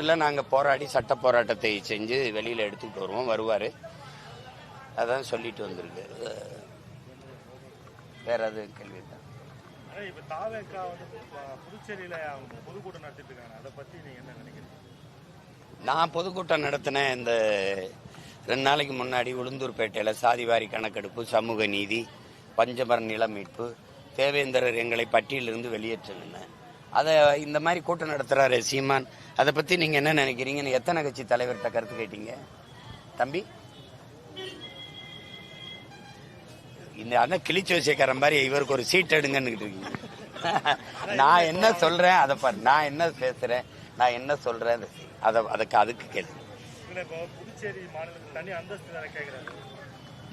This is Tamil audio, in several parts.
இல்லை நாங்கள் போராடி சட்ட போராட்டத்தை செஞ்சு வெளியில் எடுத்துக்கிட்டு வருவோம். வருவார். அதான் சொல்லிட்டு வந்திருக்கு. வேற கேள்வி அதை நினைக்கிறீங்க? நான் பொதுக்கூட்டம் நடத்தினேன். இந்த ரெண்டு நாளைக்கு முன்னாடி உளுந்தூர்பேட்டையில் சாதிவாரி கணக்கெடுப்பு சமூக நீதி பஞ்சமர நில மீட்பு தேவேந்திரர் எங்களை பட்டியலிருந்து வெளியேற்றுங்க அதை இந்த மாதிரி கூட்டம் நடத்துறாரு சீமான். அதை பற்றி நீங்கள் என்ன நினைக்கிறீங்கன்னு எத்தனை கட்சி தலைவர்கிட்ட கருத்து கேட்டீங்க? தம்பி? இந்த அண்ணன் கிழிச்சு வச்சுக்கிற மாதிரி இவருக்கு ஒரு சீட் எடுங்கன்னு இருக்கீங்க. நான் என்ன சொல்றேன் அதை பாரு. நான் என்ன பேசுறேன் நான் என்ன சொல்றேன் அதை அதுக்கு அதுக்கு கேளு. இதுல இப்போ புதுச்சேரி மாநிலத்துக்கு தனி அந்தஸ்து வேற கேக்குறாரு?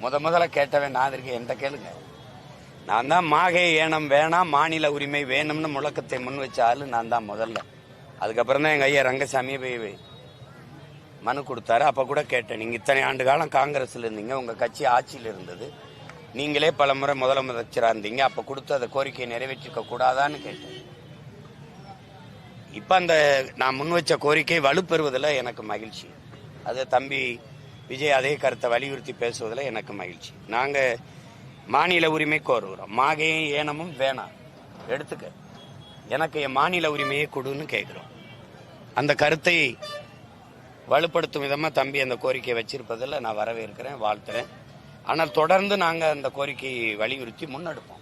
முத முதல்ல கேட்டவன் நான் இருக்கேன். என்கிட்ட கேளுங்க. நான் தான் மாகை ஏனம் வேணாம் மாநில உரிமை வேணும்னு முழக்கத்தை முன் வச்ச ஆளு நான் தான் முதல்ல. அதுக்கப்புறம் தான் எங்கள் ஐயா ரங்கசாமி போய் மனு கொடுத்தாரு. அப்போ கூட கேட்டேன் நீங்கள் இத்தனை ஆண்டு காலம் காங்கிரஸில் இருந்தீங்க உங்கள் கட்சி ஆட்சியில் இருந்தது. நீங்களே பல முறை முதலமைச்சராக இருந்தீங்க. அப்போ கொடுத்து அதை கோரிக்கையை நிறைவேற்றிக்க கூடாதான்னு கேட்டேன். இப்போ அந்த நான் முன் வச்ச கோரிக்கை வலுப்பெறுவதில் எனக்கு மகிழ்ச்சி. அது தம்பி விஜய் அதே கருத்தை வலியுறுத்தி பேசுவதில் எனக்கு மகிழ்ச்சி. நாங்கள் மாநில உரிமை கோருகிறோம். மாகையும் ஏனமும் வேணாம். எடுத்துக்க. எனக்கு என் மாநில உரிமையை கொடுன்னு கேட்குறோம். அந்த கருத்தை வலுப்படுத்தும் விதமா தம்பி அந்த கோரிக்கையை வச்சிருப்பதில் நான் வரவேற்கிறேன் வாழ்த்துறேன். ஆனால் தொடர்ந்து நாங்க அந்த கோரிக்கையை வலியுறுத்தி முன்னெடுப்போம்.